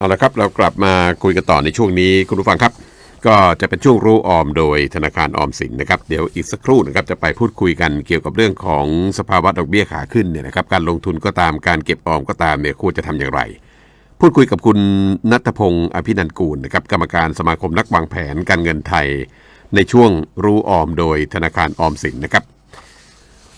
เอาละครับ เรากลับมาคุยกันต่อในช่วงนี้คุณผู้ฟังครับ ก็จะเป็นช่วงรู้ออมโดยธนาคารออมสินนะครับ เดี๋ยวอีกสักครู่นะครับจะไปพูดคุยกันเกี่ยวกับเรื่องของสภาวะดอกเบี้ยขาขึ้นเนี่ยนะครับการลงทุนก็ตามการเก็บออมก็ตามเนี่ยควรจะทำอย่างไร พูดคุยกับคุณนัทพงศ์อภินันกูลนะครับกรรมการสมาคมนักวางแผนการเงินไทย ในช่วงรู้ออมโดยธนาคารออมสินนะครับ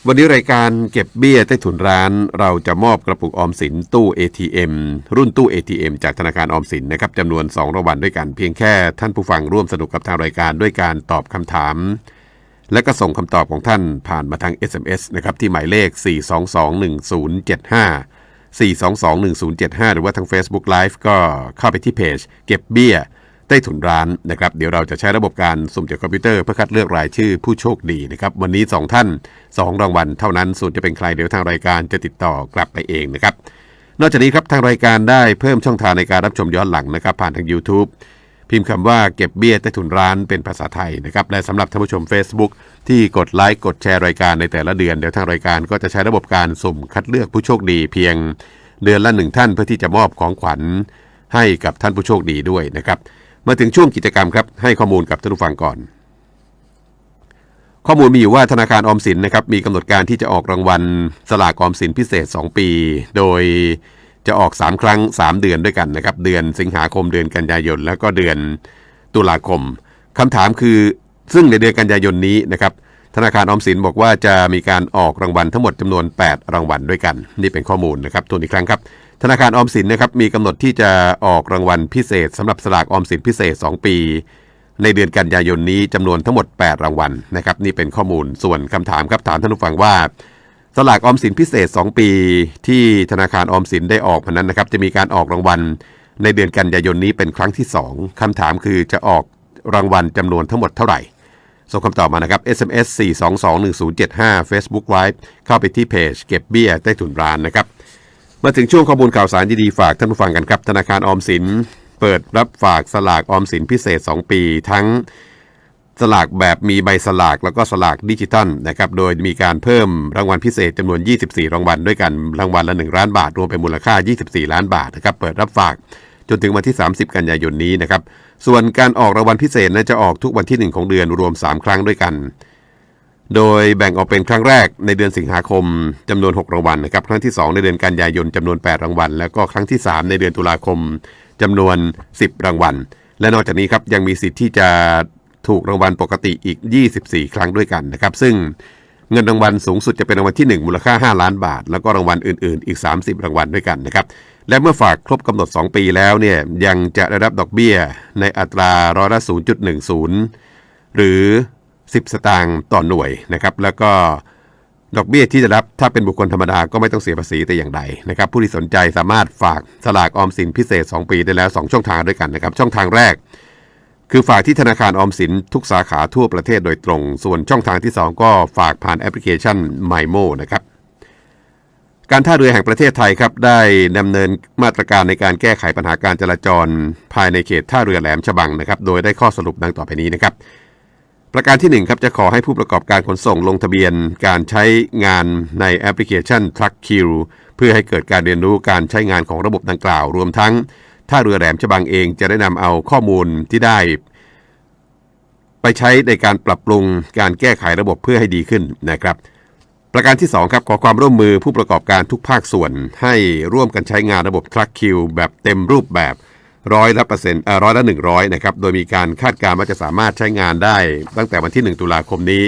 วันนี้รายการเก็บเบี้ยใต้ถุนร้าน เราจะมอบกระปุกออมสินตู้ ATM รุ่นตู้ ATM จากธนาคารออมสินนะครับจำนวน 2รางวัลด้วยกันเพียงแค่ท่านผู้ฟังร่วมสนุกกับทางรายการด้วยการตอบคำถาม และก็ส่งคำตอบของท่านผ่านมาทาง SMS นะครับที่หมายเลข 4221075 4221075 หรือว่าทาง Facebook Live ก็เข้าไปที่เพจ เก็บเบี้ยใต้ถุนร้านนะครับเดี๋ยวเราจะใช้ระบบการสุ่มจากคอมพิวเตอร์เพื่อคัดเลือกรายชื่อผู้โชคดีนะครับวันนี้ 2 ท่าน 2 รางวัลเท่านั้นส่วนจะเป็นใครเดี๋ยวทางรายการจะติดต่อกลับไปเองนะครับ นอกจากนี้ครับทางรายการได้เพิ่มช่องทางในการรับชมย้อนหลังนะครับ ผ่านทาง YouTube พิมพ์คำว่าเก็บเบี้ยใต้ถุนร้านเป็นภาษาไทยนะครับและสำหรับท่านผู้ชม Facebook ที่กดไลค์กดแชร์รายการในแต่ละเดือนเดี๋ยวทางรายการก็จะใช้ระบบการสุ่มคัดเลือกผู้โชคดีเพียงเดือนละหนึ่งท่านเพื่อที่จะมอบของขวัญให้กับท่านผู้โชคดีด้วยนะครับ มาถึงช่วงกิจกรรมครับให้ข้อมูลกับท่านผู้ฟังก่อน ข้อมูลมีอยู่ว่าธนาคารออมสินนะครับมีกำหนดการที่จะออกรางวัลสลากออมสินพิเศษ 2 ปี โดยจะออก 3 ครั้ง 3 เดือนด้วยกันนะครับ เดือนสิงหาคมเดือนกันยายน แล้วก็เดือนตุลาคมคำถามคือซึ่งในเดือนกันยายนนี้นะครับธนาคารออมสินบอกว่าจะมีการออกรางวัลทั้งหมดจำนวน 8 รางวัลด้วยกัน นี่เป็นข้อมูลนะครับทวนอีกครั้งครับ ธนาคารออมสินนะครับมีกำหนดที่จะออกรางวัลพิเศษสำหรับสลากออมสินพิเศษ 2 ปี ในเดือนกันยายนนี้จำนวนทั้งหมด 8 รางวัลนะครับนี่เป็นข้อมูลส่วนคำถามครับถามท่านผู้ฟังว่า สลากออมสินพิเศษ 2 ปี ที่ธนาคารออมสินได้ออกมานั้นนะครับจะมีการออกรางวัล ในเดือนกันยายนนี้เป็นครั้งที่ 2คำถามคือจะออกรางวัลจำนวนทั้งหมดเท่าไหร่ส่งคำตอบมานะครับ SMS 4221075 Facebook Live เข้าไปที่เพจเก็บเบี้ยใต้ถุนร้านนะครับ มาถึงช่วงข้อมูลข่าวสารดีๆฝากท่านผู้ฟังกันครับ ธนาคารออมสิน เปิดรับฝากสลากออมสินพิเศษ 2 ปี ทั้งสลากแบบมีใบสลากแล้วก็สลากดิจิทัลนะครับ โดยมีการเพิ่มรางวัลพิเศษจำนวน 24 รางวัลด้วยกัน รางวัลละ 1 ล้านบาท รวมเป็นมูลค่า 24 ล้านบาทนะครับ เปิดรับฝากจนถึงวันที่ 30 กันยายนนี้นะครับ ส่วนการออกรางวัลพิเศษนั้นจะออกทุกวันที่ 1 ของเดือนรวม 3 ครั้งด้วยกัน โดยแบ่งออกเป็นครั้งแรกในเดือนสิงหาคมจำนวน 6 รางวัลนะครับ ครั้งที่ 2 ในเดือนกันยายนจำนวน 8 รางวัล แล้วก็ครั้งที่ 3 ในเดือนตุลาคม จำนวน 10 รางวัล และนอกจากนี้ครับยังมีสิทธิ์ที่จะถูกรางวัลปกติอีก 24 ครั้งด้วยกันนะครับ ซึ่งเงินรางวัลสูงสุดจะเป็นรางวัลที่ 1 มูลค่า 5 ล้านบาท แล้วก็รางวัลอื่นๆ อีก 30 รางวัลด้วยกันนะครับ และเมื่อฝากครบกำหนด 2 ปีแล้วเนี่ยยังจะได้รับดอกเบี้ยในอัตราร้อยละ 0.10 หรือ 10 สตางค์ต่อหน่วยนะครับ แล้วก็ ดอกเบี้ยที่จะรับถ้าเป็นบุคคลธรรมดาก็ไม่ต้องเสียภาษีแต่อย่างใดนะครับผู้ที่สนใจสามารถฝากสลากออมสินพิเศษ 2 ปีได้แล้ว 2 ช่องทางด้วยกันนะครับช่องทางแรก คือฝากที่ธนาคารออมสินทุกสาขาทั่วประเทศโดยตรง ส่วนช่องทางที่ 2 ก็ฝากผ่านแอปพลิเคชัน MyMo นะครับการท่าเรือแห่งประเทศไทยครับได้ดำเนินมาตรการในการแก้ไขปัญหาการจราจร ภายในเขตท่าเรือแหลมฉบังนะครับโดยได้ข้อสรุปดังต่อไปนี้นะครับ ประการที่ 1 ครับ จะขอให้ผู้ประกอบการขนส่งลงทะเบียนการใช้งานในแอปพลิเคชัน Truck Q เพื่อให้เกิดการเรียนรู้การใช้งานของระบบดังกล่าว รวมทั้งท่าเรือแหลมฉบังเองจะได้นำเอาข้อมูลที่ได้ ไปใช้ในการปรับปรุงการแก้ไขระบบเพื่อให้ดีขึ้นนะครับ ประการที่ 2 ครับ ขอความร่วมมือผู้ประกอบการทุกภาคส่วน ให้ร่วมกันใช้งานระบบ Track Q แบบเต็มรูปแบบ ร้อยละเปอร์เซ็นต์ร้อยละหนึ่งร้อยนะครับ โดยมีการคาดการณ์ว่าจะสามารถใช้งานได้ ตั้งแต่วันที่ 1 ตุลาคมนี้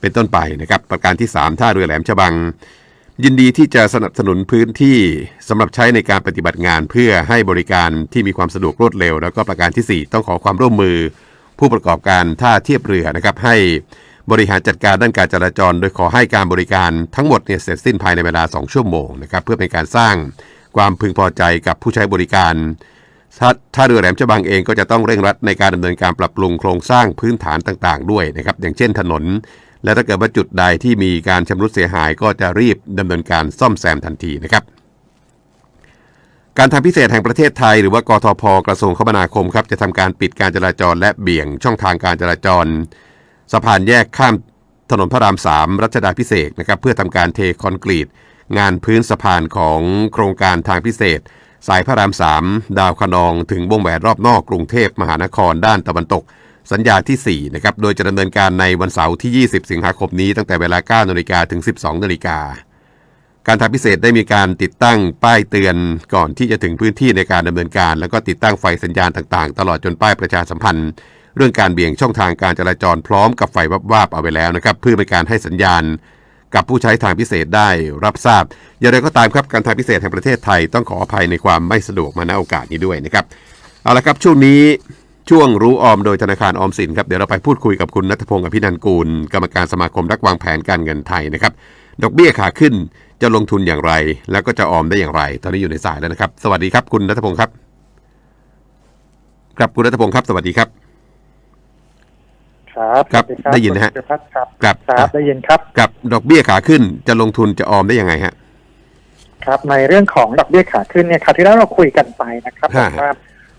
เป็นต้นไปนะครับ ประการที่ 3 ท่าเรือแหลมฉบัง ยินดีที่จะสนับสนุนพื้นที่สำหรับใช้ในการปฏิบัติงานเพื่อให้บริการที่มีความสะดวกรวดเร็ว แล้วก็ประการทีสี่ 4 ต้องขอความร่วมมือ ผู้ประกอบการท่าเทียบเรือนะครับ ให้บริหารจัดการด้านการจราจร โดยขอให้การบริการทั้งหมดเนี่ยเสร็จสิ้นภายในเวลา 2 ชั่วโมงนะครับเพื่อเป็นการสร้างความพึงพอใจกับผู้ใช้บริการ ถ้าเรือแหลมฉบังเองก็จะต้องเร่งรัดในการดำเนินการปรับปรุงโครงสร้างพื้นฐานต่างๆ ด้วยนะครับอย่างเช่นถนน และถ้าเกิดว่าจุดใดที่มีการชำรุดเสียหายก็จะรีบดำเนินการซ่อมแซมทันทีนะครับ การทางพิเศษแห่งประเทศไทย หรือว่ากทพกระทรวงคมนาคมครับจะทำการปิดการจราจรและเบี่ยงช่องทางการจราจรสะพานแยกข้ามถนนพระราม3รัชดาพิเศษนะครับเพื่อทำการเทคอนกรีต งานพื้นสะพานของโครงการทางพิเศษ สายพระราม3ดาวคะนองถึงวงแหวนรอบนอกกรุงเทพมหานครด้านตะวันตก สัญญาที่4นะครับโดยจะดำเนินการในวันเสาร์ที่ 20 สิงหาคมนี้ตั้งแต่เวลา9นาฬิกาถึง 12นาฬิกาการทางพิเศษได้มีการติดตั้งป้ายเตือนก่อนที่จะถึงพื้นที่ในการดำเนินการ แล้วก็ติดตั้งไฟสัญญาณต่างๆ ตลอดจนป้ายประชาสัมพันธ์ เรื่องการเบี่ยงช่องทางการจราจรพร้อมกับไฟวับวาบเอาไว้แล้วนะครับเพื่อเป็นการให้สัญญาณ กับผู้ใช้ทางพิเศษได้รับทราบ อย่างไรก็ตามครับการทางพิเศษแห่งประเทศไทยต้องขออภัยในความไม่สะดวกมาณโอกาสนี้ด้วยนะครับเอาละครับช่วงนี้ช่วงรู้ออมโดยธนาคารออมสินครับเดี๋ยวเราไปพูดคุยกับคุณนัทพงศ์อภินันกูล กรรมการสมาคมนักวางแผนการเงินไทยนะครับดอกเบี้ยขาขึ้นจะลงทุนอย่างไร แล้วก็จะออมได้อย่างไร ตอนนี้อยู่ในสายแล้วนะครับ สวัสดีครับ คุณนัทพงศ์ครับครับคุณนัทพงศ์ครับ สวัสดีครับ ครับครับสวัสได้ยินนะฮะคุณธีรพัฒน์ครับครับครับได้ยินครับกับดอกเบี้ยขาขึ้นจะลงทุนจะออมได้ยังไงฮะครับ ในเรื่องของดอกเบี้ยขาขึ้นเนี่ยคราวที่แล้วเราคุยกันไปนะครับฮะว่า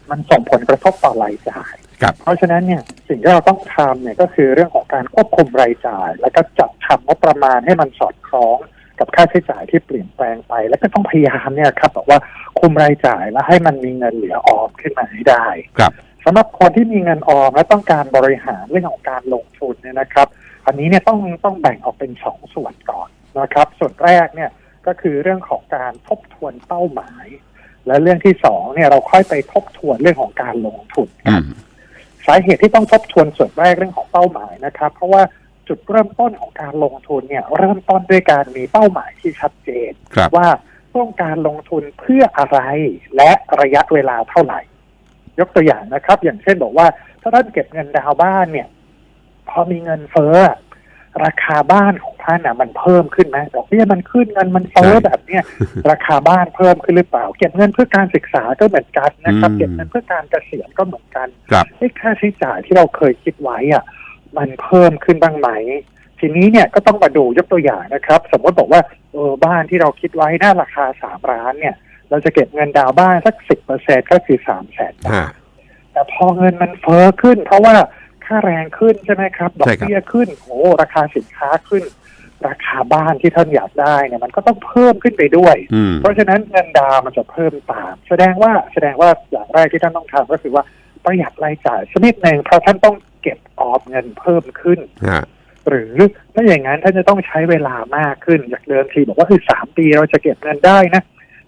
มันส่งผลกระทบต่อรายจ่ายครับเพราะฉะนั้นเนี่ยสิ่งที่เราต้องทำเนี่ยก็คือเรื่องของการควบคุมรายจ่าย แล้วก็จัดทำงบประมาณให้มันสอดคล้องกับค่าใช้จ่ายที่เปลี่ยนแปลงไป แล้วก็ต้องพยายามเนี่ยครับบอกว่าคุมรายจ่ายแล้วให้มันมีเงินเหลือออมขึ้นมาให้ได้ครับ สำหรับคนที่มีเงินออมและต้องการบริหารเรื่องของการลงทุนเนี่ยนะครับ อันนี้เนี่ยต้องต้องแบ่งออกเป็นสองส่วนก่อนนะครับ ส่วนแรกเนี่ยก็คือเรื่องของการทบทวนเป้าหมาย และเรื่องที่สองเนี่ยเราค่อยไปทบทวนเรื่องของการลงทุนอืกันมสาเหตุที่ต้องทบทวนส่วนแรกเรื่องของเป้าหมายนะครับ เพราะว่าจุดเริ่มต้นของการลงทุนเนี่ยเริ่มต้นด้วยการมีเป้าหมายที่ชัดเจนครับว่าต้องการลงทุนเพื่ออะไรและระยะเวลาเท่าไหร่ ยกตัวอย่างนะครับ อย่างเช่นบอกว่า ถ้าท่านเก็บเงินดาวน์บ้านเนี่ย พอมีเงินเฟ้อ ราคาบ้านของท่านน่ะมันเพิ่มขึ้นไหมดอกเบี้ยมันขึ้นเงินมันเฟ้อใช่แบบเนี้ยราคาบ้านเพิ่มขึ้นหรือเปล่า เก็บเงินเพื่อการศึกษาก็เหมือนกันนะครับอืมเก็บเงินเพื่อการเกษียณก็เหมือนกันครับไอ้ค่าใช้จ่ายที่เราเคยคิดไว้อะ มันเพิ่มขึ้นบ้างไหมทีนี้เนี่ยก็ต้องมาดูยกตัวอย่างนะครับ สมมติบอกว่าเออบ้านที่เราคิดไว้น่าราคาสามล้านเนี่ย เราจะเก็บเงินดาวน์บ้านสักสิบเปอร์เซ็นก็คือสามแสนบาฮะทแต่พอเงินมันเฟ้อขึ้น เพราะว่าค่าแรงขึ้นใช่ไหมครับ ดอใช่กครับเบี้ยขึ้นโอ้ราคาสินค้าขึ้น ราคาบ้านที่ท่านอยากได้เนี่ยมันก็ต้องเพิ่มขึ้นไปด้วยอืมเพราะฉะนั้นเงินดาวน์มันจะเพิ่มตาม แสดงว่าแสดงว่าอย่างแรกที่ท่านต้องทำก็คือว่าประหยัดรายจ่ายชนิดหนึ่งเพราะท่านต้องเก็บออมเงินเพิ่มขึ้นฮะหรือถ้าอย่างนั้นท่านจะต้องใช้เวลามากขึ้นจากเดิมทีบอกว่าคือสามปีเราจะเก็บเงินได้นะ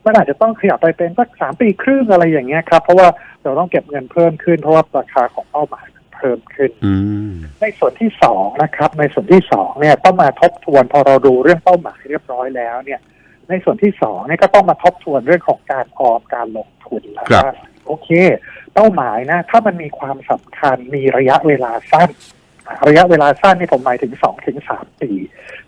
มันอาจจะต้องขยับไปเป็นสักสามปีครึ่งอะไรอย่างเงี้ยครับ เพราะว่าเราต้องเก็บเงินเพิ่มขึ้น เพราะว่าราคาของเป้าหมายมันเพิ่มขึ้นอืมในส่วนที่สองนะครับ ในส่วนที่สองเนี่ยต้องมาทบทวนพอเราดูเรื่องเป้าหมายเรียบร้อยแล้วเนี่ย ในส่วนที่สองเนี่ยก็ต้องมาทบทวนเรื่องของการออมการลงทุนแล้วครับว่าโอเค เป้าหมายนะ ถ้ามันมีความสำคัญมีระยะเวลาสั้นอะระยะเวลาสั้นนี่ผมหมายถึงสองถึงสามปี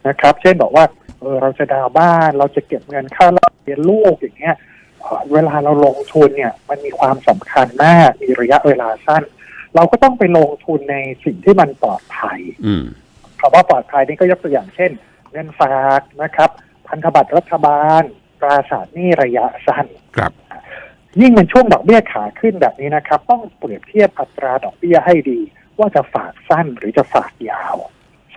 นะครับ เช่นบอกว่าเออเราจะดาวน์บ้านเราจะเก็บเงินค่า เรียนลูกอย่างเงี้ยเอ่อเวลาเราลงทุนเนี่ย มันมีความสำคัญมากมีระยะเวลาสั้น เราก็ต้องไปลงทุนในสิ่งที่มันปลอดภัยอืมคำว่าปลอดภัยนี่ก็ยกตัวอย่างเช่น เงินฝากนะครับ พันธบัตรรัฐบาล ตราสารหนี้ระยะสั้นครับ ยิ่งเป็นช่วงดอกเบี้ยขาขึ้นแบบนี้นะครับ ต้องเปรียบเทียบอัตราดอกเบี้ยให้ดี ว่าจะฝากสั้นหรือจะฝากยาว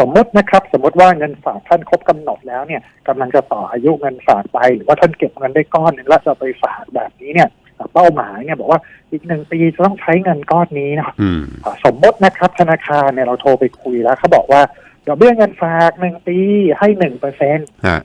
สมมตินะครับ สมมติว่าเงินฝากท่านครบกำหนดแล้วเนี่ยกำลังจะต่ออายุเงินฝากไป หรือว่าท่านเก็บเงินได้ก้อนหนึงแล้วจะไปฝากแบบนี้เนี่ยเป้าหมายเนี่ยบอกว่าอีกหนึ่งปีจะต้องใช้เงินก้อนนี้เนาะอืมอ่าสมมตินะครับธนาคารเนี่ยเราโทรไปคุยแล้วเขาบอกว่าดอกเบี้ยเงินฝากหนึ่งปีให้หนึ่งเปอร์เซ็นต์ฮะ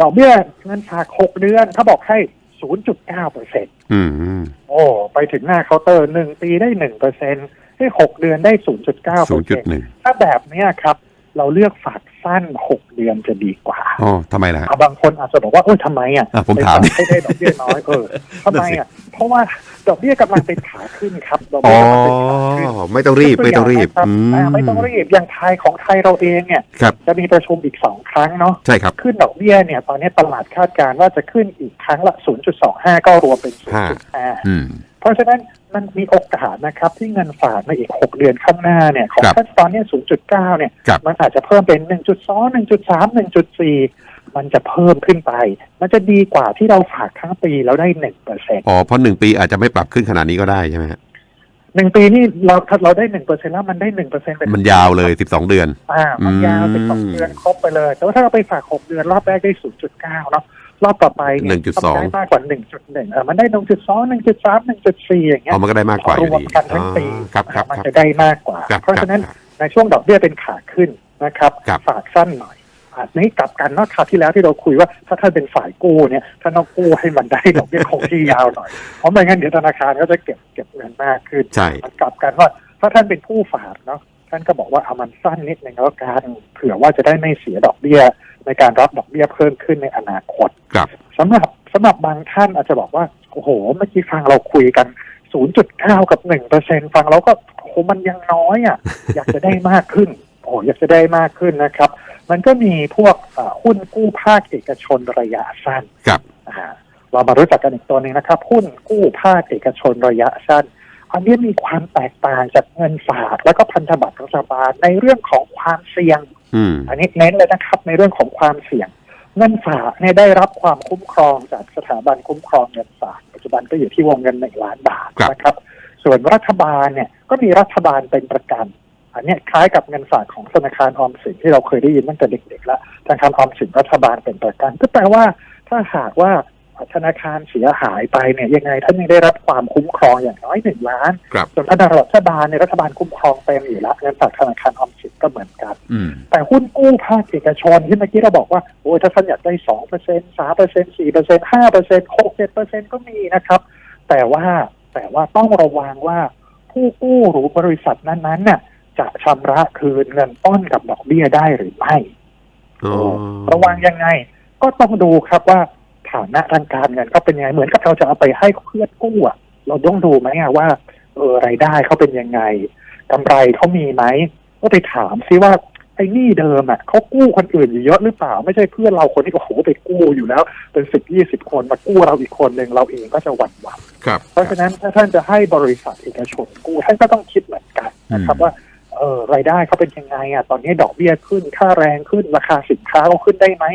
ดอกเบี้ยเงินฝากหกเดือนเขาบอกให้ศูนย์จุดเก้าเปอร์เซ็นต์อืมโอ้ไปถึงหน้าเคาน์เตอร์หนึ่งปีได้หนึ่งเปอร์เซ็นต์ ให้หกเดือนได้ศูนย์จุดเก้าศูเปอนย์ร์จุดเซ็นต์หนึ่งถ้าแบบเนี้ยครับ เราเลือกฝากสั้นหกเดือนจะดีกว่าอ๋อทำไมล่ะฮะอะบางคนอาจจะบอกว่าโอ้ยทำไมอะอะผมถามไปฝกให้ได้ดอกเบี้ยน้อยเออทำไมอะ เพราะว่าดอกเบี้ยกำลังเป็นขาขึ้นครับดอกอ๋เบี้อยกำลังเป็นขาขึ้นไม่ต้องรีบไม่ต้องรีบยกตัวอืย่างนะครับอ่ามไม่ต้องรีบอย่างไทยของไทยเราเองเนี่ยครับจะมีประชุมอีกสองครั้งเนาะใช่ครับขึ้นดอกเบี้ยเนี่ย ตอนนี้ตลาดคาดการณ์ว่าจะขึ้นอีกครั้งละ 0.25 ก็รวมเป็น 0.5อืมเพราะฉะนั้นมันมีโอกาสนะครับ ที่เงินฝากในอีก 6 เดือนข้างหน้าเนี่ยของครับท่านตอนเนี้ย0.9 เนี่ยครับมันอาจจะเพิ่มเป็น 1.2 1.3 1.4 มันจะเพิ่มขึ้นไป มันจะดีกว่าที่เราฝากทั้งปีแล้วได้1%เปอร์เซ็นต์อ๋อเพราะหนึ่งปีอาจจะไม่ปรับขึ้นขนาดนี้ก็ได้ใช่ไหมฮะหนึ่งปีนี่เราถ้าเราได้1%แล้วมันได้1%เป็นมันยาวเลยสิบสองเดือน อ่า มันยาวอืมเป็นสองเดือนครบไปเลย แต่ว่าถ้าเราไปฝากหกเดือนรอบแรกได้ศูนย์จุดเก้าเนาะรอบต่อไปเนี่ย1.2ต้องได้มากกว่า1.1เออมันได้1.2 1.3 1.4อย่างเงี้อ๋ยอมันก็ได้มากกว่าอรยู่วมดีกันทั้งปีอ๋อครับครับมันครับจะได้มากกว่าครับเพราะฉะนั้นครับในช่วงดอกเบี้ยเป็นขาขึ้นนะครับครับฝากสั้นหน่อย อันนี้กลับกันเนอกคราวที่แล้วที่เราคุยว่าถ้าท่านเป็นฝ่ายกู้เนี่ยท่านต้องกู้ให้มันได้ดอกเบี้ยคงที่ยาวหน่อย เพราะไม่งั้นเดี๋ยวธนาคารก็จะเก็บเก็บเงินมากขึ้นใช่มันกลับกันว่าถ้าท่านเป็นผู้ฝากเนาะท่านก็บอกว่าเอามันสั้นนิดนึงแล้วกันเผื่อว่าจะได้ไม่เสียดอกเบี้ย ในการรับดอกเบี้ยเพิ่มขึ้นในอนาคตครับสำหรับสำหรับบางท่านอาจจะบอกว่าโอ้โหเมื่อกี้ฟังเราคุยกัน 0.9 กับ1%ฟังเราก็โอ้โหมันยังน้อยอะ อยากจะได้มากขึ้น โอ้อยากจะได้มากขึ้นนะครับ มันก็มีพวกอ่าหุ้นกู้ภาคเอกชนระยะสั้นครับอ่าเรามารู้จักกันอีกตัวหนึ่งนะครับ หุ้นกู้ภาคเอกชนระยะสั้น อันนี้มีความแตกต่างจากเงินฝากแล้วก็พันธบัตรรัฐบาลในเรื่องของความเสี่ยงอืมอันนี้เน้นเลยนะครับ ในเรื่องของความเสี่ยง เงินฝากเนี่ยได้รับความคุ้มครองจากสถาบันคุ้มครองเงินฝากปัจจุบันก็อยู่ที่วงเงินหนึ่งล้านบาทครับนะครับ ส่วนรัฐบาลเนี่ยก็มีรัฐบาลเป็นประกัน อันเนี้ยคล้ายกับเงินฝากของธนาคารออมสินที่เราเคยได้ยินตั้งแต่เด็กๆแล้วธนาคารออมสินรัฐบาลเป็นประกันก็แปลว่า ถ้าหากว่าธนาคารเสียหายไปเนี่ยยังไงท่านยังได้รับความคุ้มครองอย่างน้อยหนึ่งล้านครับส่วนธนาคารรัฐบาลในยรัฐบาลคุ้มครองเต็มอยู่แล้วเงินฝากธนาคารออมสินก็เหมือนกันอืมแต่หุ้นกู้ภาคเอกชนที่เมื่อกี้เราบอกว่าโอ้ยถ้าท่านอยากได้สองเปอร์เซ็นสามเปอร์เซ็นสี่เปอร์เซ็นห้าเปอร์เซ็นหกเจ็ดเปอร์เซ็นก็มีนะครับ แต่ว่าแต่ว่าต้องระวังว่าผู้กู้หรือบริษัทนั้นๆน่ะ จะชำระคืนเงินต้นกับดอกเบี้ยได้หรือไม่อ๋อระวังยังไง ก็ต้องดูครับว่าฐานะทางการเงินเขาเป็นยังไงเหมือนกับเราจะเอาไปให้เพื่อนกู้อะเราต้องดูไหมอะว่าเออรายได้เขาเป็นยังไงกำไรเขามีไหมก็ไปถามซิว่าไอ้หนี้เดิมอะเขากู้คนอื่นอยู่เยอะหรือเปล่า ไม่ใช่เพื่อนเราคนที่โอ้โหไปกู้อยู่แล้ว เป็นสิบยี่สิบคนมากู้เราอีกคนหนึ่งเราเองก็จะหวั่นไหวครับเพราะฉะนั้นถ้าท่านจะให้บริษัทเอกชนกู้ท่านก็ต้องคิดเหมือนกันนะครับอืมว่าเออรายได้เขาเป็นยังไงอะตอนนี้ดอกเบี้ยขึ้นค่าแรงขึ้นราคาสินค้าเขาขึ้นได้ไหม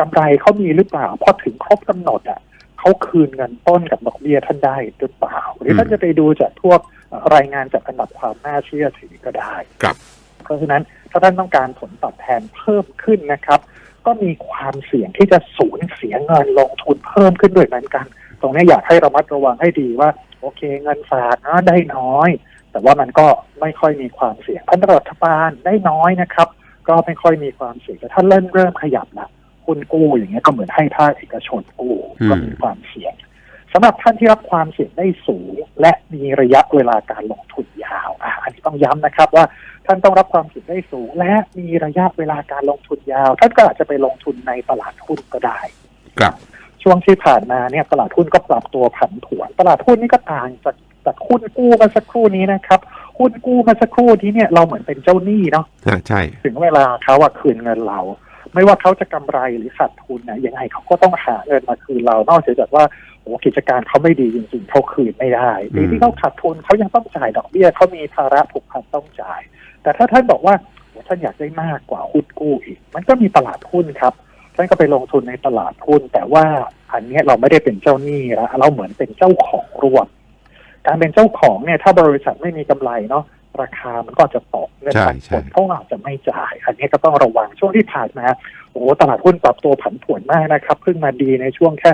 กำไรเขามีหรือเปล่าพอถึงครบกำหนดอะเขาคืนเงินต้นกับดอกเบี้ยท่านได้หรือเปล่า หรือท่านจะไปดูจากพวกเอ่อรายงานจากอันดับความน่าเชื่อถือก็ได้ครับเพราะฉะนั้นถ้าท่านต้องการผลตอบแทนเพิ่มขึ้นนะครับ ก็มีความเสี่ยงที่จะสูญเสียเงินลงทุนเพิ่มขึ้นด้วยเหมือนกัน ตรงนี้อยากให้ระมัดระวังให้ดีว่า โอเคเงินฝากนะได้น้อย แต่ว่ามันก็ไม่ค่อยมีความเสี่ยงพันธบัตรรัฐบาลได้น้อยนะครับ ก็ไม่ค่อยมีความเสี่ยงแต่ถ้าเริ่มเริ่มขยับละคุณกู้อย่างเงี้ยก็เหมือนให้ภาคเอกชนกู้อืมก็มีความเสี่ยงสำหรับท่านที่รับความเสี่ยงได้สูง และมีระยะเวลาการลงทุนยาวอะอันนี้ต้องย้ำนะครับว่าท่านต้องรับความเสี่ยงได้สูง และมีระยะเวลาการลงทุนยาว ท่านก็อาจจะไปลงทุนในตลาดหุ้นก็ได้ ครับ ช่วงที่ผ่านมาเนี่ยตลาดหุ้นก็ปรับตัวผันผวน ตลาดหุ้นนี่ก็ต่างจาก จากหุ้นกู้มาสักครู่นี้นะครับหุ้นกู้มาสักครู่นี้เนี่ยเราเหมือนเป็นเจ้าหนี้เนาะอ่าใช่ ถึงเวลาเขาอะคืนเงินเรา ไม่ว่าเขาจะกำไรหรือขาดทุนเนี่ยยังไงเขาก็ต้องหาเงินมาคืนเรานอกจากว่าโอ้กิจการเขาไม่ดีจริงๆเขาคืนไม่ได้หรือที่เขาขาดทุนเขายังต้องจ่ายดอกเบี้ยเขามีภาระผูกพันต้องจ่าย แต่ถ้าท่านบอกว่าโอ้ท่านอยากได้มากกว่าหุ้นกู้อีก มันก็มีตลาดหุ้นครับท่านก็ไปลงทุนในตลาดหุ้น แต่ว่าอันเนี้ยเราไม่ได้เป็นเจ้าหนี้แล้วเราเหมือนเป็นเจ้าของร่วม การเป็นเจ้าของเนี่ยถ้าบริษัทไม่มีกำไรเนาะราคามันก็จะตกเงินใช่ปันผใช่ลเขาอาจจะไม่จ่าย อันนี้ก็ต้องระวังช่วงที่ผ่านมาโอ้โหตลาดหุ้นปรับตัวผันผวนมากนะครับเพิ่งมาดีในช่วงแค่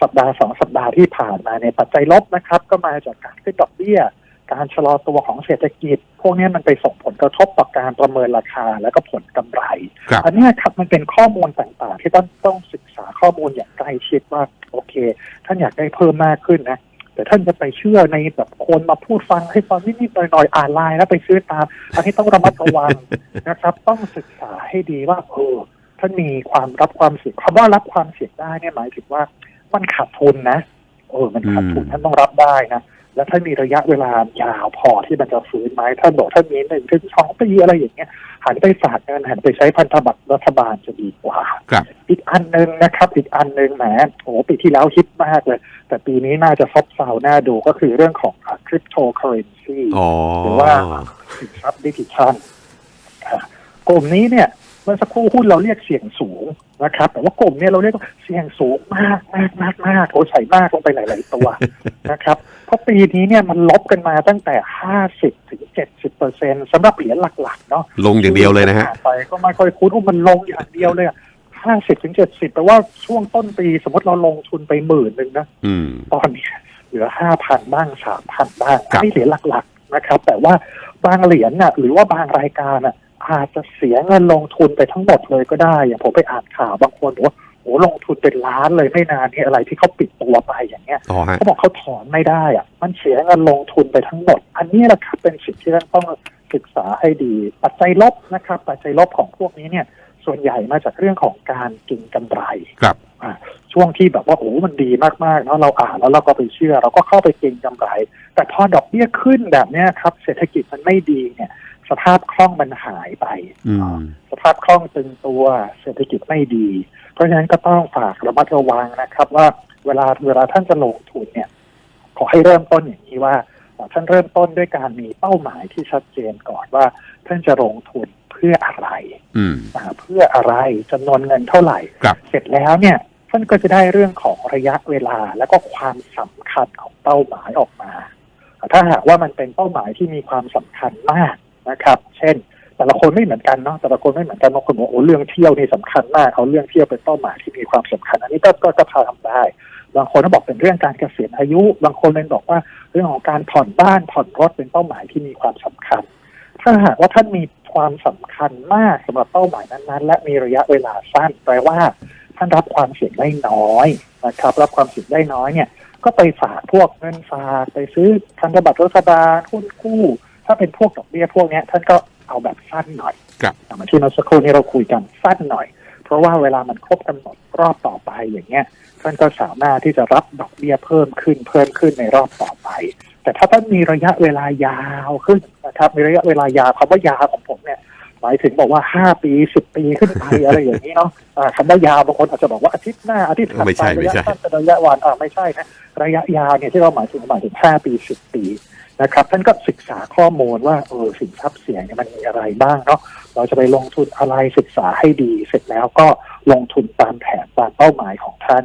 สัปดาห์สองสัปดาห์ที่ผ่านมาในยปัจจัยลบนะครับ ก็มาจากการขึ้นดอกเบี้ย การชะลอตัวของเศรษฐกิจ พวกนี้มันไปส่งผลกระทบต่อการประเมินราคาและก็ผลกำไรครับอันเนี้ยครับมันเป็นข้อมูลต่างๆ ที่ต้องต้องศึกษาข้อมูลอย่างใกล้ชิดว่าโอเคท่านอยากได้เพิ่มมากขึ้นนะ แต่ท่านจะไปเชื่อในแบบคนมาพูดฟังให้ฟังนิดๆหน่อยๆอ่านไลน์แล้วไปซื้อตาม อันนี้ต้องระมัดระวังนะครับ ต้องศึกษาให้ดีว่าเออท่านมีความรับความเสี่ยงคำว่ารับความเสี่ยงได้เนี่ยหมายถึงว่ามันขาดทุนนะเออมันขาดทุนอืมท่านต้องรับได้นะแล้วถ้ามีระยะเวลายาวพอที่มันจะฟื้นไหมท่านบอกท่านมีหนึ่งถึงสองปีอะไรอย่างเงี้ยหันไปฝากเงินหันไปใช้พันธบัตรรัฐบาลจะดีกว่าครับอีกอันหนึ่งนะครับ อีกอันหนึ่งแหมโอ้โหปีที่แล้วฮิตมากเลย แต่ปีนี้น่าจะซบเซาหน้าดูก็คือเรื่องของคริปโตเคอเรนซีอ๋อหรือว่าสินทรัพย์ดิจิทัลอะกลุ่มนี้เนี่ยเมื่อสักครู่หุ้นเราเรียกเสี่ยงสูงนะครับ แต่ว่ากลุ่มเนี้เราเรียกว่าเสี่ยงสูงมากมากมากมากโอ้ใส่มากลงไปหลาย ๆ ตัวนะครับ เพราะปีนี้เนี่ยมันลบกันมาตั้งแต่50ถึง70เปอร์เซ็นสำหรับเหรียญหลัก ๆ เนาะลงอย่างเดียวเลยนะฮะผ่ไปก็ไม่ค่อยคุ้นว่ามันลงอย่างเดียวเลยอะ ห้าสิบถึงเจ็ดสิบแปลว่าช่วงต้นปีสมมติเราลงทุนไปหมื่นหนึ่งนะอืมตอนนี้เหลือห้าพันบ้างสามพันบ้างครับนี่เหรียญหลักๆนะครับ แต่ว่าบางเหรียญน่ะ หรือว่าบางรายการน่ะ อาจจะเสียเงินลงทุนไปทั้งหมดเลยก็ได้ อย่างผมไปอ่านข่าวบางคนบอกว่าโอ้ลงทุนเป็นล้านเลยไม่นานนี่อะไรที่เขาปิดตัวไปอย่างเงี้ยอ๋อฮะเขาบอกเขาถอนไม่ได้อะมันเสียเงินลงทุนไปทั้งหมด อันนี้แหละครับเป็นสิ่งที่ท่านต้องศึกษาให้ดี ปัจจัยลบนะครับ ปัจจัยลบของพวกนี้เนี่ย ส่วนใหญ่มาจากเรื่องของการเกินกำไรครับอ่าช่วงที่แบบว่าโอ้มันดีมากๆเนาะเราอ่านแล้วเราก็ไปเชื่อ เราก็เข้าไปเก็งกำไร แต่พอดอกเบี้ยขึ้นแบบเนี้ยครับ เศรษฐกิจมันไม่ดีเนี่ย สภาพคล่องมันหายไปอืมสภาพคล่องตึงตัวเศรษฐกิจไม่ดี เพราะฉะนั้นก็ต้องฝากระมัดระวังนะครับ ว่าเวลาเวลาท่านจะลงทุนเนี่ย ขอให้เริ่มต้นอย่างนี้ว่าเอ่อท่านเริ่มต้นด้วยการมีเป้าหมายที่ชัดเจนก่อนว่าท่านจะลงทุน เพื่ออะไรอืมอ่าเพื่ออะไรจำนวนเงินเท่าไหร่ครับเสร็จแล้วเนี่ยท่านก็จะได้เรื่องของระยะเวลาแล้วก็ความสำคัญของเป้าหมายออกมา ถ้าหากว่ามันเป็นเป้าหมายที่มีความสำคัญมากนะครับ เช่น แต่ละคนไม่เหมือนกันเนาะแต่ละคนไม่เหมือนกันบางคนบอกโอ้เรื่องเที่ยวนี่สำคัญมากเอาเรื่องเที่ยวเป็นเป้าหมายที่มีความสำคัญ อันนี้ก็ก็ก็ทำได้บางคนก็บอกเป็นเรื่องการเกษียณอายุ บางคนเป็นบอกว่าเรื่องของการผ่อนบ้านผ่อนรถเป็นเป้าหมายที่มีความสำคัญ ถ้าหากว่าท่านมี ความสำคัญมากสำหรับเป้าหมายนั้นๆ และมีระยะเวลาสั้นแปลว่าท่านรับความเสี่ยงได้น้อยนะครับ รับความเสี่ยงได้น้อยเนี่ย ก็ไปฝากพวกเงินฝากไปซื้อพันธบัตรรัฐบาลหุ้นกู้ ถ้าเป็นพวกดอกเบี้ยพวกเนี้ยท่านก็เอาแบบสั้นหน่อยครับอย่างที่เมื่อสักครู่นี้เราคุยกันสั้นหน่อย เพราะว่าเวลามันครบกำหนดรอบต่อไปอย่างเงี้ยท่านก็สามารถที่จะรับดอกเบี้ยเพิ่มขึ้นเพิ่มขึ้นในรอบต่อไป แต่ถ้าท่านมีระยะเวลายาวขึ้นนะครับ มีระยะเวลายาวคำว่ายาวของผมเนี่ยหมายถึงบอกว่าห้าปีสิบปีขึ้นไปอะไรอย่างนี้เนาะอ่าคำว่ายาวบางคนอาจจะบอกว่าอาทิตย์หน้าอาทิตย์ถัดไม่ไปใช่ไม่ระยะใช่สั้นเป็นระยะวันอ่าไม่ใช่นะระยะยาวเนี่ยที่เราหมายถึงหมายถึงห้าปีสิบปีนะครับท่านก็ศึกษาข้อมูลว่าเออสินทรัพย์เสี่ยงเนี่ยมันมีอะไรบ้างเนาะเราจะไปลงทุนอะไรศึกษาให้ดี เสร็จแล้วก็ลงทุนตามแผนตามเป้าหมายของท่าน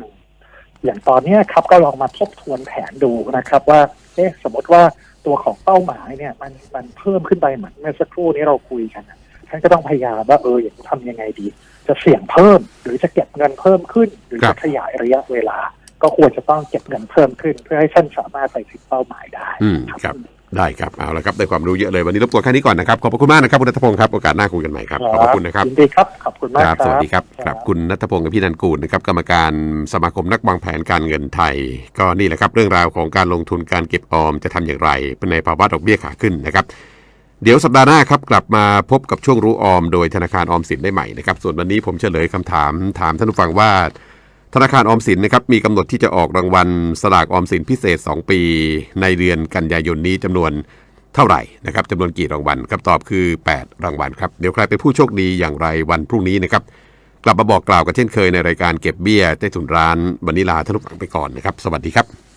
อย่างตอนเนี้ยครับก็ลองมาทบทวนแผนดูนะครับว่า เอ๊ะสมมติว่าตัวของเป้าหมายเนี่ย มันมันเพิ่มขึ้นไปเหมือนเมื่อสักครู่นี้เราคุยกันนะท่านก็ต้องพยายามว่าเอออย่างนี้ทำยังไงดี จะเสี่ยงเพิ่ม หรือจะเก็บเงินเพิ่มขึ้น หรือครัจะบขยายระยะเวลา ก็ควรจะต้องเก็บเงินเพิ่มขึ้น เพื่อให้ท่านสามารถไปถึงเป้าหมายได้อืมครับ ได้ครับเอาละครับได้ความรู้เยอะเลยวันนี้รบกวนแค่นี้ก่อนนะครับขอบพระคุณมากนะครับคุณนัทพงศ์ครับโอกาสหน้าคุยกันใหม่ครับขอบพระคุณนะครับยินดีครับขอบคุณมากคครัรับบสวัสดีครับครับคุณนัทพงศ์กับพี่นันกูลนะครับกรรมการสมาคมนักวางแผนการเงินไทย ก็นี่แหละครับเรื่องราวของการลงทุนการเก็บออมจะทำอย่างไรในภาวะดอกเบี้ยขาขึ้นนะครับเดี๋ยวสัปดาห์หน้าครับกลับมาพบกับช่วงรู้ออม โดยธนาคารออมสินได้ใหม่นะครับส่วนวันนี้ผมเฉลยคำถามถามท่านผู้ฟังว่า ธนาคารออมสินนะครับมีกำหนดที่จะออกรางวัลสลากออมสินพิเศษ 2 ปี ในเดือนกันยายนนี้จำนวนเท่าไหร่นะครับจำนวนกี่รางวัลคำตอบคือ 8 รางวัลครับเดี๋ยวใครเป็นผู้โชคดีอย่างไรวันพรุ่งนี้นะครับกลับมาบอกกล่าวกันเช่นเคยในรายการเก็บเบี้ยใต้ถุนร้านวันนี้ลาท่านผู้ฟังไปก่อนนะครับ สวัสดีครับ